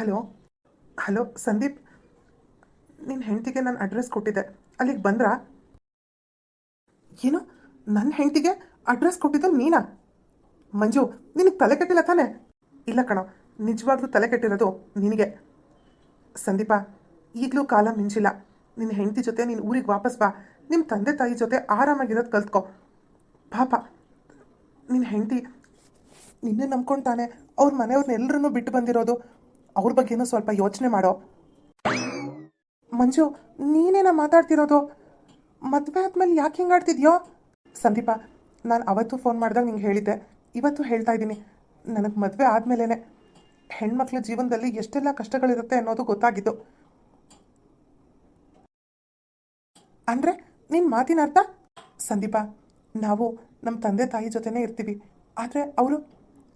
Hello hello, Sandeep ನಿನ್ನ ಹೆಂಡತಿಗೆ ನಾನು ಅಡ್ರೆಸ್ ಕೊಟ್ಟಿದ್ದೆ. ಅಲ್ಲಿಗೆ ಬಂದ್ರಾ? ಏನು? ನನ್ನ ಹೆಂಡತಿಗೆ ಅಡ್ರೆಸ್ ಕೊಟ್ಟಿದ್ದ ನೀನಾ? ಮಂಜು, ನಿನಗೆ ತಲೆ ಕೆಟ್ಟಿಲ್ಲ ತಾನೆ? ಇಲ್ಲ ಕಣ, ನಿಜವಾಗ್ಲೂ ತಲೆ ಕೆಟ್ಟಿರೋದು ನಿನಗೆ. ಸಂದೀಪ, ಈಗಲೂ ಕಾಲ ಮಿಂಚಿಲ್ಲ. ನಿನ್ನ ಹೆಂಡತಿ ಜೊತೆ ನೀನು ಊರಿಗೆ ವಾಪಸ್ ಬಾ. ನಿಮ್ಮ ತಂದೆ ತಾಯಿ ಜೊತೆ ಆರಾಮಾಗಿರೋದು ಕಲ್ತ್ಕೊ. ಪಾಪ ನಿನ್ನ ಹೆಂಡತಿ ನಿನ್ನೆ ನಂಬ್ಕೊಂತಾನೆ ಅವ್ರ ಮನೆಯವ್ರನ್ನೆಲ್ಲರನ್ನೂ ಬಿಟ್ಟು ಬಂದಿರೋದು. ಅವ್ರ ಬಗ್ಗೆನೂ ಸ್ವಲ್ಪ ಯೋಚನೆ ಮಾಡೋ. ಮಂಜು, ನೀನೇನ ಮಾತಾಡ್ತಿರೋದು? ಮದುವೆ ಆದ್ಮೇಲೆ ಯಾಕೆ ಹಿಂಗಾಡ್ತಿದ್ಯೋ ಸಂದೀಪ, ನಾನು ಅವತ್ತು ಫೋನ್ ಮಾಡಿದಾಗ ನಿಂಗೆ ಹೇಳಿದ್ದೆ. ಇವತ್ತು ಹೇಳ್ತಾ ಇದ್ದೀನಿ. ನನಗೆ ಮದುವೆ ಆದಮೇಲೆ ಹೆಣ್ಮಕ್ಳ ಜೀವನದಲ್ಲಿ ಎಷ್ಟೆಲ್ಲ ಕಷ್ಟಗಳಿರುತ್ತೆ ಅನ್ನೋದು ಗೊತ್ತಾಗಿದ್ದು. ಅಂದರೆ ನಿನ್ನ ಮಾತಿನ ಅರ್ಥ? ಸಂದೀಪ, ನಾವು ನಮ್ಮ ತಂದೆ ತಾಯಿ ಜೊತೆನೇ ಇರ್ತೀವಿ. ಆದರೆ ಅವರು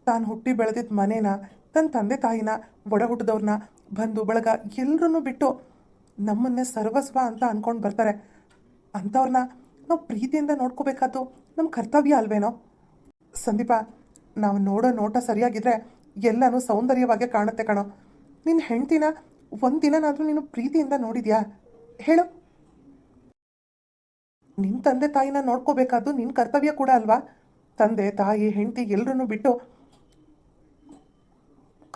ತಾನು ಹುಟ್ಟಿ ಬೆಳೆದಿದ್ದ ಮನೇನ ತನ್ನ ತಂದೆ ತಾಯಿನ ಒಡ ಹುಟ್ಟಿದವ್ರನ್ನ ಬಂಧು ಬಳಗ ಎಲ್ಲರನ್ನೂ ಬಿಟ್ಟು ನಮ್ಮನ್ನೇ ಸರ್ವಸ್ವ ಅಂತ ಅಂದ್ಕೊಂಡು ಬರ್ತಾರೆ. ಅಂಥವ್ರನ್ನ ನಾವು ಪ್ರೀತಿಯಿಂದ ನೋಡ್ಕೋಬೇಕಾದ್ದು ನಮ್ಮ ಕರ್ತವ್ಯ ಅಲ್ವೇನೋ? ಸಂದೀಪ, ನಾವು ನೋಡೋ ನೋಟ ಸರಿಯಾಗಿದ್ರೆ ಎಲ್ಲನೂ ಸೌಂದರ್ಯವಾಗೇ ಕಾಣುತ್ತೆ ಕಣೋ. ನಿನ್ನ ಹೆಂಡ್ತಿನ ಒಂದಿನನಾದರೂ ನೀನು ಪ್ರೀತಿಯಿಂದ ನೋಡಿದ್ಯಾ? ಹೇಳು. ನಿನ್ನ ತಂದೆ ತಾಯಿನ ನೋಡ್ಕೋಬೇಕಾದ್ದು ನಿನ್ನ ಕರ್ತವ್ಯ ಕೂಡ ಅಲ್ವಾ? ತಂದೆ, ತಾಯಿ, ಹೆಂಡತಿ ಎಲ್ಲರನ್ನೂ ಬಿಟ್ಟು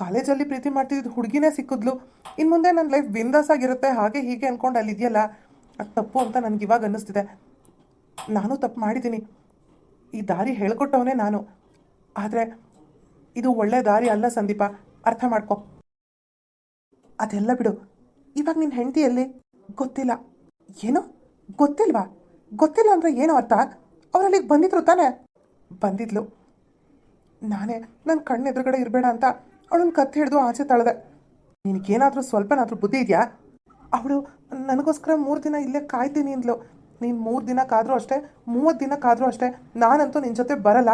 ಕಾಲೇಜಲ್ಲಿ ಪ್ರೀತಿ ಮಾಡ್ತಿದ್ದ ಹುಡುಗಿನೇ ಸಿಕ್ಕಿದ್ಲು. ಇನ್ನು ಮುಂದೆ ನನ್ನ ಲೈಫ್ ಬಿಂದಾಸ್ ಆಗಿರುತ್ತೆ. ಹಾಗೆ ಹೀಗೆ ಅನ್ಕೊಂಡು ಅಲ್ಲಿದೆಯಲ್ಲ? ಅದು ತಪ್ಪು ಅಂತ ನನಗೆ ಇವಾಗ ಅನ್ನಿಸ್ತಿದೆ. ನಾನು ತಪ್ಪು ಮಾಡಿದ್ದೀನಿ ಈ ದಾರಿ ಹೇಳ್ಕೊಟ್ಟವನೇ ನಾನು. ಆದರೆ ಇದು ಒಳ್ಳೆ ದಾರಿ ಅಲ್ಲ ಸಂದೀಪ. ಅರ್ಥ ಮಾಡ್ಕೊ. ಅದೆಲ್ಲ ಬಿಡು. ಇವಾಗ ನಿನ್ನ ಹೆಂಡತಿ ಎಲ್ಲಿ? ಗೊತ್ತಿಲ್ಲ. ಏನು? ಗೊತ್ತಿಲ್ವಾ? ಗೊತ್ತಿಲ್ಲ ಅಂದರೆ ಏನು ಅರ್ಥ? ಅವರಲ್ಲಿಗೆ ಬಂದಿದ್ರು ತಾನೇ? ಬಂದಿದ್ಲು. ನಾನೇ. ನನ್ನ ಕಣ್ಣೆದುರುಗಡೆ ಇರಬೇಡ ಅಂತ ಅವಳನ್ನ ಕತ್ತು ಹಿಡಿದು ಆಚೆ ತಳೆದೆ. ನಿನಗೇನಾದರೂ ಸ್ವಲ್ಪನಾದರೂ ಬುದ್ಧಿ ಇದೆಯಾ? ಅವಳು ನನಗೋಸ್ಕರ ಮೂರು ದಿನ ಇಲ್ಲೇ ಕಾಯ್ತೀನಿ ಅಂದ್ಲು. ನೀನು ಮೂರು ದಿನ ಕಾದರೂ ಅಷ್ಟೇ ಮೂವತ್ತು ದಿನ ಕಾದರೂ ಅಷ್ಟೇ ನಾನಂತೂ ನಿನ್ನ ಜೊತೆ ಬರಲ್ಲ.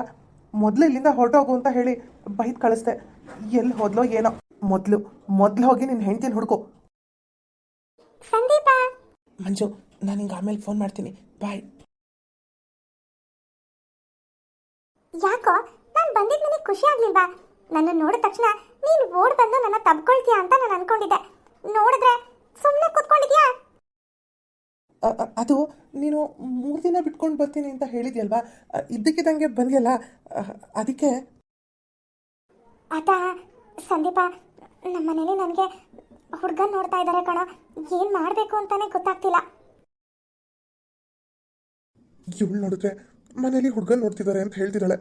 ಮೊದಲು ಇಲ್ಲಿಂದ ಹೊರಟೋಗು ಅಂತ ಹೇಳಿ ಬೈದು ಕಳಿಸ್ದೆ. ಎಲ್ಲಿ ಹೋದ್ಲೋ ಏನೋ. ಮೊದಲು ಮೊದಲು ಹೋಗಿ ನಿನ್ನ ಹೆಂಡ್ತಿನ ಹುಡುಕು. ಸಂದೀಪ! ಮಂಜು ನಾನು ಹಿಂಗೆ ಆಮೇಲೆ ಫೋನ್ ಮಾಡ್ತೀನಿ. ಬಾಯ್. ಯಾಕೋ? ನಾನು ಬಂದಿದ್ಮೇಲೆ ನನಗೆ ಖುಷಿ ಆಗ್ಲಿಲ್ವಾ? ನನ್ನ ನೋಡಿದ ತಕ್ಷಣ ನೀನು ಓಡ್ ಬಂದು ನನ್ನ ತಬ್ಕೊಳ್ತೀಯ ಅಂತ ನಾನು ಅನ್ಕೊಂಡಿದ್ದೆ. ನೋಡಿದ್ರೆ ಸುಮ್ಮನೆ ಕೂತ್ಕೊಂಡಿದ್ಯಾ? ಅದು ನೀನು ಮೂರು ದಿನ ಬಿಟ್ಕೊಂಡು ಬರ್ತೀನಿ ಅಂತ ಹೇಳಿದ್ಯಲ್ವಾ? ಇದ್ದಕ್ಕಿದ್ದಂಗೆ ಬಂದ್ಯಲ್ಲ? ಅದಕ್ಕೆ? ಅದ ಸಂದೀಪ ನಮ್ಮ ಮನೇಲಿ ನನಗೆ ಹುಡುಗ ನೋಡ್ತಾ ಇದ್ದಾರೆ ಕಣ. ಏನು ಮಾಡಬೇಕು ಅಂತಾನೆ ಗೊತ್ತಾಗ್ತಿಲ್ಲ. ಇವಳು ನೋಡಿದ್ರೆ ಮನೇಲಿ ಹುಡುಗ ನೋಡ್ತಿದ್ದಾರೆ ಅಂತ ಹೇಳ್ತಿದ್ದಾಳೆ.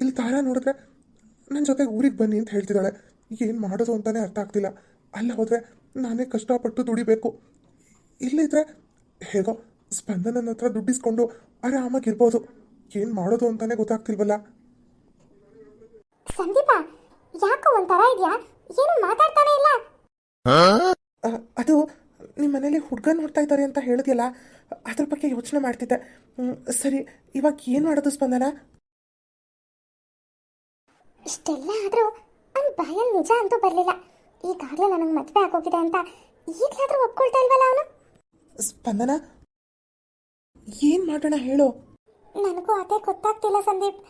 ಇಲ್ಲಿ ತಾರಾ ನೋಡಿದ್ರೆ ನನ್ನ ಜೊತೆ ಊರಿಗೆ ಬನ್ನಿ ಅಂತ ಹೇಳ್ತಿದ್ದಾಳೆ. ಏನು ಮಾಡೋದು ಅಂತಲೇ ಅರ್ಥ ಆಗ್ತಿಲ್ಲ. ಅಲ್ಲ ಹೋದರೆ ನಾನೇ ಕಷ್ಟಪಟ್ಟು ದುಡಿಬೇಕು. ಇಲ್ಲಿದ್ರೆ ಹೇಗೋ ಸ್ಪಂದನನ ಹತ್ರ ದುಡ್ಡಿಸ್ಕೊಂಡು ಆರಾಮಾಗಿರ್ಬೋದು ಏನು ಮಾಡೋದು ಅಂತಾನೆ ಗೊತ್ತಾಗ್ತಿಲ್ವಲ್ಲ? ಸಂದೀಪ ಯಾಕೋ ಒಂಥರ ಇದೆಯಾ? ಏನು ಮಾತಾಡ್ತಾನೆ ಇಲ್ಲ? ಅದು ನಿಮ್ಮ ಮನೇಲಿ ಹುಡುಗ ನೋಡ್ತಾ ಇದ್ದಾರೆ ಅಂತ ಹೇಳಿದ್ಯಲ್ಲ ಅದ್ರ ಬಗ್ಗೆ ಯೋಚನೆ ಮಾಡ್ತಿದ್ದೆ. ಸರಿ ಇವಾಗ ಏನು ಮಾಡೋದು ಸ್ಪಂದನ? ಇಷ್ಟೆಲ್ಲ ಆದರೂ ಅವ್ನ ಬಾಯಲ್ಲಿ ನಿಜ ಅಂತೂ ಬರಲಿಲ್ಲ. ಈಗಾಗಲೇ ನನಗೆ ಮದುವೆ ಆಗೋಗಿದೆ ಅಂತ ಈಗಲಾದರೂ ಒಪ್ಕೊಳ್ತಾ ಇಲ್ವಲ್ಲ ಅವನು? ಸ್ಪಂದನ? ಏನು ಮಾಡೋಣ ಹೇಳು. ನನಗೂ ಅದೇ ಗೊತ್ತಾಗ್ತಿಲ್ಲ ಸಂದೀಪ್.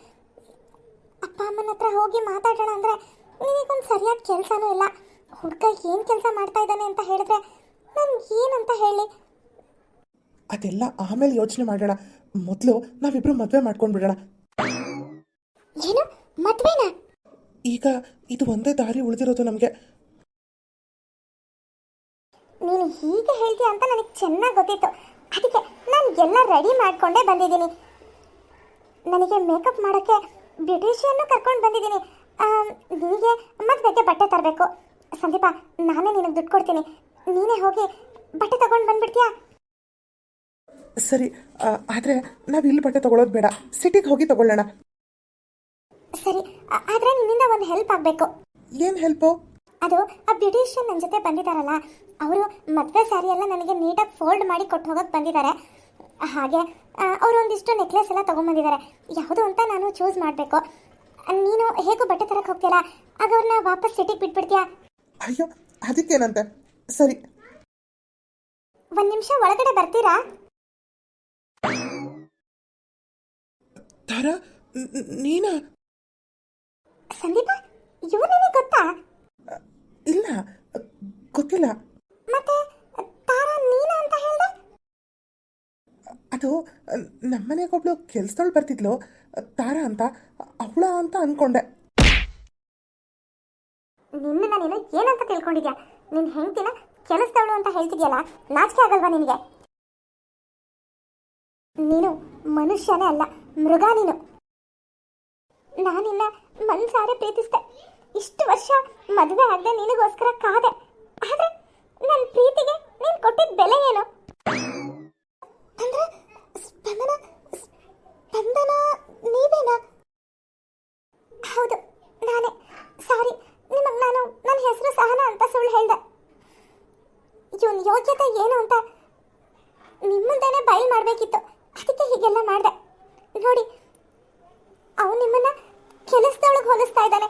ಅಪ್ಪ ಅಮ್ಮನ ಹತ್ರ ಹೋಗಿ ಮಾತಾಡೋಣ ಅಂದರೆ ನಿನಗೊಂದು ಸರಿಯಾದ ಕೆಲಸನೂ ಇಲ್ಲ. ಹುಡುಗ ಏನು ಕೆಲಸ ಮಾಡ್ತಾ ಇದ್ದಾನೆ ಅಂತ ಹೇಳಿದ್ರೆ ನಾನು ಏನಂತ ಹೇಳಿ? ಅದೆಲ್ಲ ಆಮೇಲೆ ಯೋಚನೆ ಮಾಡೋಣ. ಮೊದಲು ನಾವಿಬ್ರು ಮದುವೆ ಮಾಡ್ಕೊಂಡು ಈಗ ಇದು ಒಂದೇ ದಾರಿ ಉಳಿದಿರೋದು ನಮಗೆ. ನೀನು ಹೀಗೆ ಹೇಳ್ತೀಯ ಅಂತ ನನಗೆ ಚೆನ್ನಾಗಿ ಗೊತ್ತಿತ್ತು. ಅದಕ್ಕೆ ನಾನು ಎಲ್ಲ ರೆಡಿ ಮಾಡಿಕೊಂಡೇ ಬಂದಿದ್ದೀನಿ. ನನಗೆ ಮೇಕಪ್ ಮಾಡೋಕ್ಕೆ ಬ್ಯೂಟಿಷಿಯನ್ನು ಕರ್ಕೊಂಡು ಬಂದಿದ್ದೀನಿ. ನಿನಗೆ ಮದುವೆಗೆ ಬಟ್ಟೆ ತರಬೇಕು. ಸಂದೀಪ ನಾನೇ ನಿನಗೆ ದುಡ್ಡು ಕೊಡ್ತೀನಿ. ನೀನೇ ಹೋಗಿ ಬಟ್ಟೆ ತಗೊಂಡು ಬಂದ್ಬಿಡ್ತೀಯಾ? ಸರಿ ಆದರೆ ನಾವು ಇಲ್ಲಿ ಬಟ್ಟೆ ತಗೊಳ್ಳೋದು ಬೇಡ. ಸಿಟಿಗೆ ಹೋಗಿ ತಗೊಳ್ಳೋಣ. ಆದ್ರೆ ನಿನ್ನಿಂದ ಒಂದು ಹೆಲ್ಪ್ ಆಗಬೇಕು. ಏನು ಹೆಲ್ಪು ಅದು ಆ ಬ್ಯೂಟಿಷಿಯನ್ ನನ್ನ ಜೊತೆ ಬಂದಿದ್ದಾರಲ್ಲ ಅವರು ಮದುವೆ ಸ್ಯಾರಿ ಎಲ್ಲ ನನಗೆ ನೀಟಾಗಿ ಫೋಲ್ಡ್ ಮಾಡಿ ಕೊಟ್ಟು ಹೋಗೋಕೆ ಬಂದಿದ್ದಾರೆ ಹಾಗೆ ಅವರು ಒಂದಿಷ್ಟು ನೆಕ್ಲೆಸ್ ಎಲ್ಲ ತೊಗೊಂಬಂದಿದ್ದಾರೆ ಯಾವುದು ಅಂತ ನಾನು ಚೂಸ್ ಮಾಡಬೇಕು. ನೀನು ಹೇಗೂ ಬಟ್ಟೆ ತರಕ್ಕೆ ಹೋಗ್ತೀರ ಆಗ ಅವ್ರನ್ನ ವಾಪಸ್ ಸಿಟಿಗೆ ಬಿಟ್ಬಿಡ್ತೀಯಾ? ಅಯ್ಯೋ ಅದಕ್ಕೇನಂತೆ? ಸರಿ. ಒಂದು ನಿಮಿಷ ಒಳಗಡೆ ಬರ್ತೀರಾ? ತಾರಾ ನೀನಾ? ಸಂದೀಪ ಇವ್ರು ನಿನಗೆ ಗೊತ್ತಾ? ಇಲ್ಲ ಗೊತ್ತಿಲ್ಲ. ಮತ್ತೆ ತಾರಾ ನೀನ ಅಂತ ಹೇಳ್ದೆ? ಅದು ನಮ್ಮನೆಗೊಬ್ಳು ಕೆಲ್ಸದೊಳ್ ಬರ್ತಿದ್ಲು. ತಾರಾ ಅಂತ ಅವಳ ಅಂತ ಅನ್ಕೊಂಡೆ. ನಿನ್ನ ನೀನು ಏನಂತ ತಿಳ್ಕೊಂಡಿದ್ಯಾ? ನಿನ್ ಹೆಂಡತಿನ ಕೆಲಸದವಳು ಅಂತ ಹೇಳ್ತಿದ್ಯಲ್ಲ ನಾಚಿಕೆ ಆಗಲ್ವಾ ನಿನಗೆ? ನೀನು ಮನುಷ್ಯನೇ ಅಲ್ಲ ಮೃಗ ನೀನು. ನಾನಿನ್ನ ಮನ್ಸಾರೆ ಪ್ರೀತಿಸ್ದೆ. ಇಷ್ಟು ವರ್ಷ ಮದುವೆ ಆಗದೆ ನಿನಗೋಸ್ಕರ ಕಾದೆ. ಆದ್ರೆ ನನ್ನ ಪ್ರೀತಿಗೆ ನೀನ್ ಕೊಟ್ಟಿದ್ದ ಬೆಲೆ ಏನು? ಅಂದ್ರೆ ಸ್ಪಂದನ ಸ್ಪಂದನ ನೀವೇನಾ? ಹೌದು ನಾನೇ. ಸಾರಿ ನಿಮಗೆ ನಾನು ನನ್ನ ಹೆಸರು ಸಹನ ಅಂತ ಸುಳ್ಳು ಹೇಳ್ದೆ. ಇವನ್ ಯೋಗ್ಯತೆ ಏನು ಅಂತ ನಿಮ್ಮಿಂದನೇ ಮುಂದೆನೇ ಬಯಲು ಮಾಡಬೇಕಿತ್ತು. ಅದಕ್ಕೆ ಹೀಗೆಲ್ಲ ಮಾಡಿದೆ. ನೋಡಿ ಅವನು ನಿಮ್ಮನ್ನ ಕೆಲಸದೊಳಗೆ ಹೋಲಿಸ್ತಾ ಇದ್ದಾನೆ.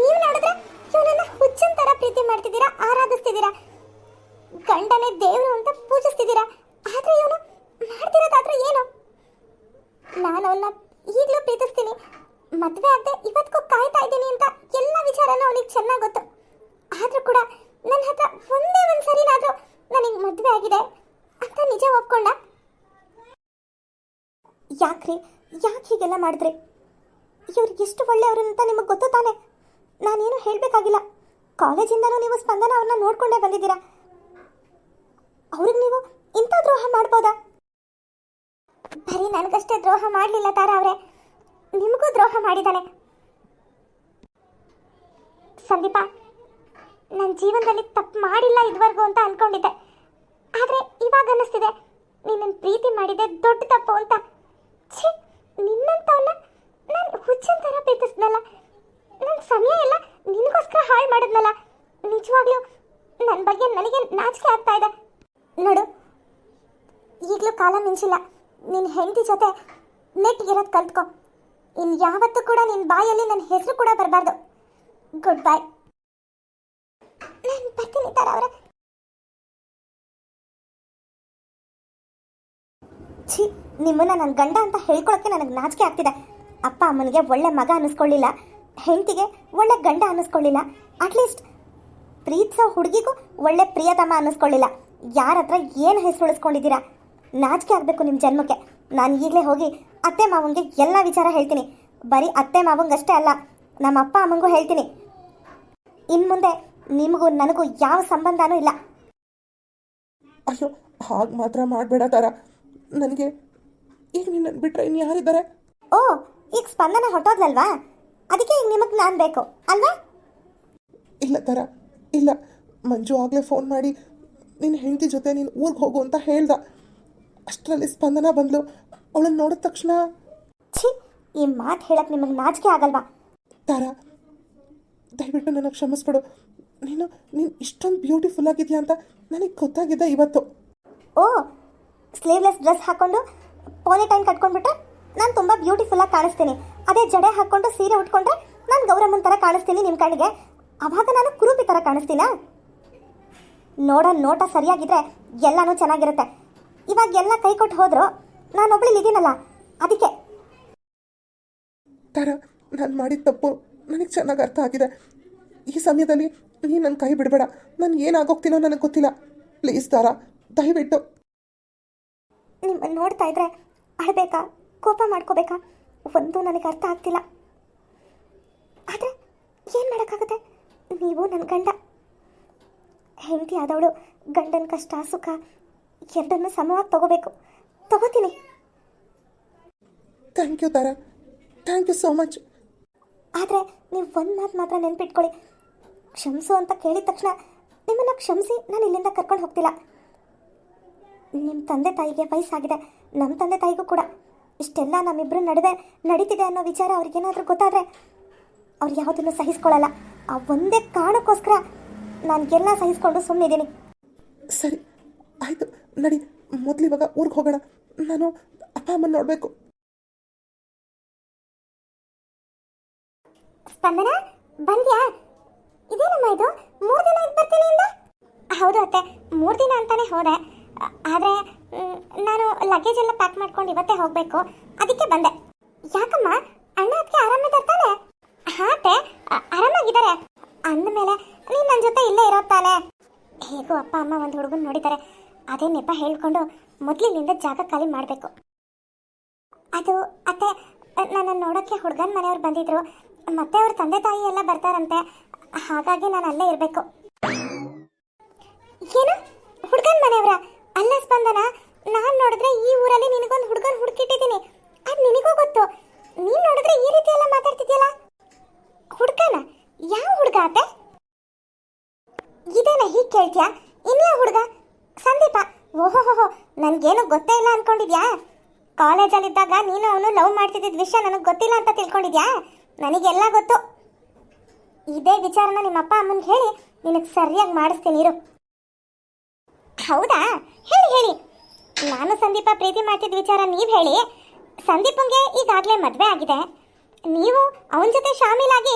ನೀವು ನೋಡಿದ್ರೆ ಇವನನ್ನ ಹುಚ್ಚನ್ ತರ ಪ್ರೀತಿ ಮಾಡ್ತಿದ್ದೀರಾ, ಆರಾಧಿಸ್ತಿದ್ದೀರಾ? ಗಂಡನೇ ದೇವರು ಅಂತ ಪೂಜಿಸ್ತಿದ್ದೀರಾ? ಆದ್ರೆ ಇವನು ಮಾಡ್ತಿರೋದಾದ್ರೆ ಏನು? ನಾನು ಅವನ್ನ ಈಗಲೂ ಪ್ರೀತಿಸ್ತೀನಿ. ಮದುವೆ ಆಗದೆ ಇವತ್ತಿಗೂ ಕಾಯ್ತಾ ಇದ್ದೀನಿ ಅಂತ ಎಲ್ಲ ವಿಚಾರನೂ ಅವನಿಗೆ ಚೆನ್ನಾಗಿ ಗೊತ್ತು. ಆದ್ರೂ ಕೂಡ ನನ್ನ ಹತ್ರ ಒಂದೇ ಒಂದು ಸರಿನಾದ್ರೂ ನನಗೆ ಮದುವೆ ಆಗಿದೆ ಅಂತ ನಿಜ ಒಪ್ಕೊಂಡ? ಯಾಕ್ರಿ? ಯಾಕೆ ಹೀಗೆಲ್ಲ ಮಾಡಿದ್ರಿ? ಇವ್ರು ಎಷ್ಟು ಒಳ್ಳೆಯವರು ಅಂತ ನಿಮಗೆ ಗೊತ್ತು ತಾನೆ? ನಾನೇನು ಹೇಳಬೇಕಾಗಿಲ್ಲ. ಕಾಲೇಜಿಂದಲೂ ನೀವು ಸ್ಪಂದನ ಅವ್ರನ್ನ ನೋಡ್ಕೊಂಡೇ ಬಂದಿದ್ದೀರಾ? ಅವ್ರಿಗೆ ನೀವು ಇಂಥ ದ್ರೋಹ ಮಾಡ್ಬೋದಾ? ಬರೀ ನನಗಷ್ಟೇ ದ್ರೋಹ ಮಾಡಲಿಲ್ಲ ತಾರ ಅವರೇ. ನಿಮಗೂ ದ್ರೋಹ ಮಾಡಿದ್ದಾನೆ. ಸಂದೀಪ ನನ್ನ ಜೀವನದಲ್ಲಿ ತಪ್ಪು ಮಾಡಿಲ್ಲ ಇದುವರೆಗೂ ಅಂತ ಅನ್ಕೊಂಡಿದ್ದೆ. ಆದರೆ ಇವಾಗ ಅನ್ನಿಸ್ತಿದೆ, ನೀನನ್ನು ಪ್ರೀತಿ ಮಾಡಿದ್ದೆ ದೊಡ್ಡ ತಪ್ಪು ಅಂತ. ಛೀ ನಿನ್ನಂತವನ್ನ ನಾನು ಹುಚ್ಚನ್ ಥರ ಪ್ರೀತಿಸ್ದಲ್ಲ ನನ್ನ ಸಮಯ ಎಲ್ಲ ನಿನಗೋಸ್ಕರ ಹಾಳು ಮಾಡಿದ್ನಲ್ಲ. ನಿಜವಾಗ್ಲೂ ನನ್ನ ಬಗ್ಗೆ ನನಗೆ ನಾಚಿಕೆ ಆಗ್ತಾ ಇದೆ. ನೋಡು, ಈಗಲೂ ಕಾಲ ಮಿಂಚಿಲ್ಲ. ನಿನ್ನ ಹೆಂಡತಿ ಜೊತೆ ನೆಟ್ಗಿರೋದು ಕಲ್ತ್ಕೊ. ಇನ್ನು ಯಾವತ್ತೂ ಕೂಡ ನಿನ್ನ ಬಾಯಲ್ಲಿ ನನ್ನ ಹೆಸರು ಕೂಡ ಬರಬಾರ್ದು. ಗುಡ್ ಬೈ ನಾನು ಬರ್ತೀನಿ ತರ ಅವರ. ಛೀ, ನಿಮ್ಮನ್ನ ನನ್ನ ಗಂಡ ಅಂತ ಹೇಳ್ಕೊಳಕ್ಕೆ ನನಗೆ ನಾಚಿಕೆ ಆಗ್ತಿದೆ. ಅಪ್ಪ ಅಮ್ಮನಿಗೆ ಒಳ್ಳೆ ಮಗ ಅನ್ನಿಸ್ಕೊಳ್ಳಿಲ್ಲ ಹೆಂಡತಿಗೆ ಒಳ್ಳೆ ಗಂಡ ಅನ್ನಿಸ್ಕೊಳ್ಳಿಲ್ಲ ಅಟ್ಲೀಸ್ಟ್ ಪ್ರೀತಿಸೋ ಹುಡುಗಿಗೂ ಒಳ್ಳೆ ಪ್ರಿಯತಮ ಅನ್ನಿಸ್ಕೊಳ್ಳಿಲ್ಲ. ಯಾರ ಹತ್ರ ಏನು ಹೆಸರು ಉಳಿಸ್ಕೊಂಡಿದ್ದೀರಾ? ನಾಚಿಕೆ ಆಗಬೇಕು ನಿಮ್ಮ ಜನ್ಮಕ್ಕೆ. ನಾನು ಈಗಲೇ ಹೋಗಿ ಅತ್ತೆ ಮಾವಂಗೆ ಎಲ್ಲ ವಿಚಾರ ಹೇಳ್ತೀನಿ. ಬರೀ ಅತ್ತೆ ಮಾವಂಗಷ್ಟೇ ಅಲ್ಲ ನಮ್ಮ ಅಪ್ಪ ಅಮ್ಮಂಗೂ ಹೇಳ್ತೀನಿ. ಇನ್ನು ಮುಂದೆ ನಿಮಗೂ ನನಗೂ ಯಾವ ಸಂಬಂಧನೂ ಇಲ್ಲ. ಅಯ್ಯೋ ಹಾಗೆ ಮಾತ್ರ ಮಾಡಬೇಡ ತರ. ನನಗೆ ಈಗ ನಿನ್ನ ಬಿಟ್ರೆ ಇನ್ನು ಯಾರಿದ್ದಾರೆ? ಓ ಈಗ ಸ್ಪಂದನ ಹೊಟ್ಟೋದ್ಲಲ್ವಾ ಅದಕ್ಕೆ ಈಗ ನಿಮಗೆ ನಾನು ಬೇಕು ಅಲ್ವಾ? ಇಲ್ಲ ತರ ಇಲ್ಲ. ಮಂಜು ಆಗಲೇ ಫೋನ್ ಮಾಡಿ ನಿನ್ನ ಹೆಂಡತಿ ಜೊತೆ ನೀನು ಊರಿಗೆ ಹೋಗು ಅಂತ ಹೇಳ್ದ. ಅಷ್ಟರಲ್ಲಿ ಸ್ಪಂದನ ಬಂದ್ಲು. ಅವಳನ್ನ ನೋಡಿದ ತಕ್ಷಣ ಛೀ ಈ ಮಾತು ಹೇಳಕ್ಕೆ ನಿಮಗೆ ನಾಚಿಕೆ ಆಗಲ್ವಾ? ತರ ದಯವಿಟ್ಟು ನನಗೆ ಕ್ಷಮಿಸ್ಬಿಡು. ನೀನು ನೀನು ಇಷ್ಟೊಂದು ಬ್ಯೂಟಿಫುಲ್ ಆಗಿದೆಯಾ ಅಂತ ನನಗೆ ಗೊತ್ತಾಗಿದೆ ಇವತ್ತು. ಓ ಸ್ಲೀವ್ಲೆಸ್ ಡ್ರೆಸ್ ಹಾಕೊಂಡು ಪೋನಿ ಟೈಮ್ ಕಟ್ಕೊಂಡ್ಬಿಟ್ರೆ ನಾನು ತುಂಬಾ ಬ್ಯೂಟಿಫುಲ್ ಆಗಿ ಕಾಣಿಸ್ತೀನಿ. ಅದೇ ಜಡೆ ಹಾಕೊಂಡು ಸೀರೆ ಉಟ್ಕೊಂಡ್ರೆ ನಾನು ಗೌರಮ್ಮನ ತರ ಕಾಣಿಸ್ತೀನಿ ನಿಮ್ಮ ಕಣ್ಣಿಗೆ ಅವಾಗ ನಾನು ಕುರುಪಿ ತರ ಕಾಣಿಸ್ತೀನ? ನೋಡೋ ನೋಟ ಸರಿಯಾಗಿದ್ರೆ ಎಲ್ಲಾನು ಚೆನ್ನಾಗಿರುತ್ತೆ. ಇವಾಗ ಎಲ್ಲ ಕೈ ಕೊಟ್ಟು ಹೋದ್ರು ಇದೀನಲ್ಲ ಅದಕ್ಕೆ. ತರ ನಾನು ಮಾಡಿದ ತಪ್ಪು ನನಗೆ ಚೆನ್ನಾಗಿ ಅರ್ಥ ಆಗಿದೆ. ಈ ಸಮಯದಲ್ಲಿ ನೀನು ನನ್ನ ಕೈ ಬಿಡಬೇಡ. ನಾನು ಏನಾಗೋಗ್ತೀನೋ ನನಗೆ ಗೊತ್ತಿಲ್ಲ. ಪ್ಲೀಸ್ ತಾರ ದಯವಿಟ್ಟು. ನಿಮ್ಮನ್ನು ನೋಡ್ತಾ ಇದ್ರೆ ಅಳಬೇಕಾ? ಕೋಪ ಮಾಡ್ಕೋಬೇಕಾ? ಒಂದು ನನಗೆ ಅರ್ಥ ಆಗ್ತಿಲ್ಲ. ಆದರೆ ಏನು ಮಾಡೋಕ್ಕಾಗುತ್ತೆ? ನೀವು ನನ್ನ ಗಂಡ. ಹೆಂಡತಿ ಆದವಳು ಗಂಡನ ಕಷ್ಟ ಸುಖ ಎರಡನ್ನು ಸಮವಾಗಿ ತಗೋಬೇಕು. ತಗೋತೀನಿ. Thank you Tara thank you so much ಆದರೆ ನೀವು ಒಂದು ಮಾತು ಮಾತ್ರ ನೆನ್ಪಿಟ್ಕೊಳ್ಳಿ. ಕ್ಷಮಿಸು ಅಂತ ಕೇಳಿದ ತಕ್ಷಣ ನಿಮ್ಮನ್ನು ಕ್ಷಮಿಸಿ ನಾನು ಇಲ್ಲಿಂದ ಕರ್ಕೊಂಡು ಹೋಗ್ತಿಲ್ಲ. ನಿಮ್ಮ ತಂದೆ ತಾಯಿಗೆ ವಯಸ್ಸಾಗಿದೆ. ನಮ್ಮ ತಂದೆ ತಾಯಿಗೂ ಕೂಡ. ಇಷ್ಟೆಲ್ಲ ನಮ್ಮಿಬ್ಬರ ನಡುವೆ ನಡೀತಿದೆ ಅನ್ನೋ ವಿಚಾರ ಅವ್ರಿಗೇನಾದರೂ ಗೊತ್ತಾದರೆ ಅವ್ರು ಯಾವುದನ್ನು ಸಹಿಸ್ಕೊಳ್ಳಲ್ಲ. ಆ ಒಂದೇ ಕಾರಣಕ್ಕೋಸ್ಕರ ನಾನು ಎಲ್ಲ ಸಹಿಸ್ಕೊಂಡು ಸುಮ್ಮನಿದ್ದೀನಿ ಸರಿ ಆಯಿತು. ನಡಿ ಮೊದಲು ಇವಾಗ ಊರಿಗೆ ಹೋಗೋಣ. ನಾನು ಅಪ್ಪ ಅಮ್ಮನ ನೋಡಬೇಕು. ಸ್ಪಂದನ ಬಂದ್ಯಾ? ಇದೇನಮ್ಮ ಇದು? ಮೂರು ದಿನ ಇದ್ದು ಬರ್ತೀನಿ ಹೌದು ಅತ್ತೆ ಮೂರು ದಿನ ಅಂತಾನೆ ಹೋದೆ. ಆದ್ರೆ ನಾನು ಲಗೇಜ್ ಎಲ್ಲ ಪ್ಯಾಕ್ ಮಾಡ್ಕೊಂಡು ಇವತ್ತೇ ಹೋಗಬೇಕು. ಅದಕ್ಕೆ ಬಂದೆ. ಯಾಕಮ್ಮ? ಅಣ್ಣ ಅದಕ್ಕೆ ಆರಾಮಿದ್ದಾನೆ ಹಾಟೆ ಆರಾಮಾಗಿದ್ದಾರೆ. ಅಂದಮೇಲೆ ನೀನು ನನ್ನ ಜೊತೆ ಇಲ್ಲೇ ಇರೋ ತಾನೆ? ಹೇಗೂ ಅಪ್ಪ, ಅಮ್ಮ ಒಂದು ಹುಡುಗನ ನೋಡಿದ್ದಾರೆ. ಅದೇ ನೆಪ ಹೇಳ್ಕೊಂಡು ಮೊದಲಿನಿಂದ ಜಾಗ ಖಾಲಿ ಮಾಡಬೇಕು. ಅದು, ಅತ್ತೆ ನನ್ನ ನೋಡೋಕ್ಕೆ ಹುಡುಗನ ಮನೆಯವ್ರು ಬಂದಿದ್ರು. ಮತ್ತೆ ಅವ್ರ ತಂದೆ ತಾಯಿ ಎಲ್ಲ ಬರ್ತಾರಂತೆ. ಹಾಗಾಗಿ ನಾನು ಅಲ್ಲೇ ಇರಬೇಕು. ಏನು? ಹುಡುಗನ ಮನೆಯವರ? ಅಲ್ಲ ಸ್ಪಂದನ, ನಾನು ನೋಡಿದ್ರೆ ಈ ಊರಲ್ಲಿ ನಿನಗೊಂದು ಹುಡುಗನ ಹುಡುಕಿಟ್ಟಿದ್ದೀನಿ. ಅದು ನಿನಗೂ ಗೊತ್ತು. ನೀನು ನೋಡಿದ್ರೆ ಈ ರೀತಿ ಎಲ್ಲ ಮಾತಾಡ್ತಿದ್ಯಲ್ಲ? ಹುಡುಗನ? ಯಾವ ಹುಡುಗ ಅತ್ತೆ? ಇದೇನ ಹೀಗೆ ಕೇಳ್ತೀಯಾ? ಇನ್ಯಾ ಹುಡುಗ? ಸಂದೀಪ. ಓಹೋಹೋ ನನಗೇನು ಗೊತ್ತೇ ಇಲ್ಲ ಅನ್ಕೊಂಡಿದ್ಯಾ? ಕಾಲೇಜಲ್ಲಿದ್ದಾಗ ನೀನು ಅವನು ಲವ್ ಮಾಡ್ತಿದ್ದ ವಿಷಯ ನನಗೆ ಗೊತ್ತಿಲ್ಲ ಅಂತ ತಿಳ್ಕೊಂಡಿದ್ಯಾ? ನನಗೆಲ್ಲ ಗೊತ್ತು. ಇದೇ ವಿಚಾರನ ನಿಮ್ಮಪ್ಪ ಅಮ್ಮನಿಗೆ ಹೇಳಿ ನಿನಗೆ ಸರಿಯಾಗಿ ಮಾಡಿಸ್ತೀನಿ ಇರು. ಹೌದಾ? ಹೇಳಿ ಹೇಳಿ. ನಾನು ಸಂದೀಪ ಪ್ರೀತಿ ಮಾಡ್ತಿದ್ದ ವಿಚಾರ ನೀವು ಹೇಳಿ. ಸಂದೀಪಂಗೆ ಈಗಾಗಲೇ ಮದುವೆ ಆಗಿದೆ. ನೀವು ಅವನ ಜೊತೆ ಶಾಮೀಲಾಗಿ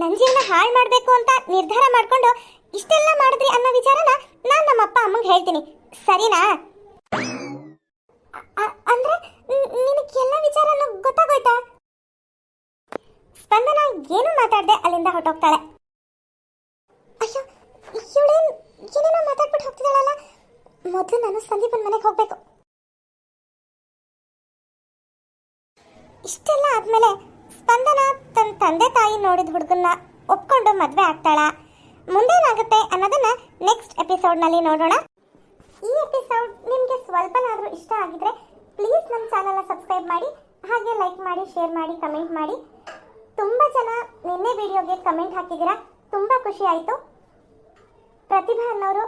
ನನ್ನ ಜೀವನ ಹಾಳು ಮಾಡಬೇಕು ಅಂತ ನಿರ್ಧಾರ ಮಾಡಿಕೊಂಡು ಇಷ್ಟೆಲ್ಲ ಮಾಡಿದ್ರಿ ಅನ್ನೋ ವಿಚಾರನ ನಾನು ನಮ್ಮ ಅಪ್ಪ ಅಮ್ಮಂಗೆ ಹೇಳ್ತೀನಿ. ಸರಿನಾ? ಅಂದ್ರೆ ನಿನಗೆ ಎಲ್ಲ ವಿಚಾರನೂ ಗೊತ್ತಾಗೋಯ್ತಾ? ಸ್ಪಂದನ ಏನು ಮಾತಾಡದೆ ಅಲ್ಲಿಂದ ಹೊರಟೋಗ್ತಾಳೆ. ಅಯ್ಯೋ, ಇವಳೇನ್ ಏನೇನೋ ಮಾತಾಡ್ಬಿಟ್ಟು ಹೋಗ್ತಿದ್ದಾಳಲ್ಲ? ಮೊದಲು ನಾನು ಸಂದೀಪನ ಮನೆಗೆ ಹೋಗ್ಬೇಕು. ಇಷ್ಟೆಲ್ಲ ಆದ್ಮೇಲೆ ಸ್ಪಂದನ ತನ್ನ ತಂದೆ ತಾಯಿ ನೋಡಿದ ಹುಡುಗನ್ನ ಒಪ್ಕೊಂಡು ಮದುವೆ ಆಗ್ತಾಳ. ಮುಂದೇನಾಗುತ್ತೆ ಅನ್ನೋದನ್ನ ನೆಕ್ಸ್ಟ್ ಎಪಿಸೋಡ್ನಲ್ಲಿ ನೋಡೋಣ. ಈ ಎಪಿಸೋಡ್ ನಿಮಗೆ ಸ್ವಲ್ಪನಾದರೂ ಇಷ್ಟ ಆಗಿದ್ರೆ ಪ್ಲೀಸ್ ನಮ್ಮ ಚಾನಲ್ನ ಸಬ್ಸ್ಕ್ರೈಬ್ ಮಾಡಿ, ಹಾಗೆ ಲೈಕ್ ಮಾಡಿ ಶೇರ್ ಮಾಡಿ ಕಮೆಂಟ್ ಮಾಡಿ. ತುಂಬ ಜನ ನಿನ್ನೆ ವಿಡಿಯೋಗೆ ಕಮೆಂಟ್ ಹಾಕಿದ್ದೀರಾ. ತುಂಬ ಖುಷಿ ಆಯಿತು. ಪ್ರತಿಭಾ ಅನ್ನೋರು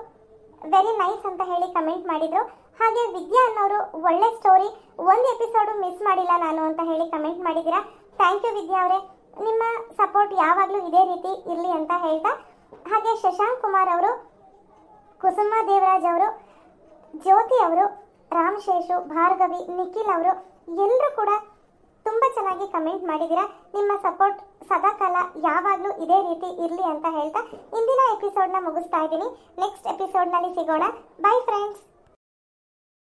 ವೆರಿ ನೈಸ್ ಅಂತ ಹೇಳಿ ಕಮೆಂಟ್ ಮಾಡಿದ್ರು. ಹಾಗೆ ವಿದ್ಯಾ ಅನ್ನೋರು ಒಳ್ಳೆ ಸ್ಟೋರಿ ಒಂದು ಎಪಿಸೋಡು ಮಿಸ್ ಮಾಡಿಲ್ಲ ನಾನು ಅಂತ ಹೇಳಿ ಕಮೆಂಟ್ ಮಾಡಿದ್ದೀರಾ? ಥ್ಯಾಂಕ್ ಯು ವಿದ್ಯಾ ಅವರೇ. ನಿಮ್ಮ ಸಪೋರ್ಟ್ ಯಾವಾಗಲೂ ಇದೇ ರೀತಿ ಇರಲಿ ಅಂತ ಹೇಳ್ತಾ. ಹಾಗೆ ಶಶಾಂಕ್ ಕುಮಾರ್ ಅವರು, ಕುಸುಮ ದೇವರಾಜ್ ಅವರು, ಜ್ಯೋತಿ ಅವರು ರಾಮಶೇಷು ಭಾರ್ಗವಿ, ನಿಖಿಲ್ ಅವರು ಎಲ್ಲರೂ ಕೂಡ ತುಂಬ ಚೆನ್ನಾಗಿ ಕಮೆಂಟ್ ಮಾಡಿದ್ದೀರಾ? ನಿಮ್ಮ ಸಪೋರ್ಟ್ ಸದಾಕಾಲ ಯಾವಾಗಲೂ ಇದೇ ರೀತಿ ಇರಲಿ ಅಂತ ಹೇಳ್ತಾ ಇಂದಿನ ಎಪಿಸೋಡ್ನ ಮುಗಿಸ್ತಾ ಇದ್ದೀನಿ. ನೆಕ್ಸ್ಟ್ ಎಪಿಸೋಡ್ನಲ್ಲಿ ಸಿಗೋಣ. By friends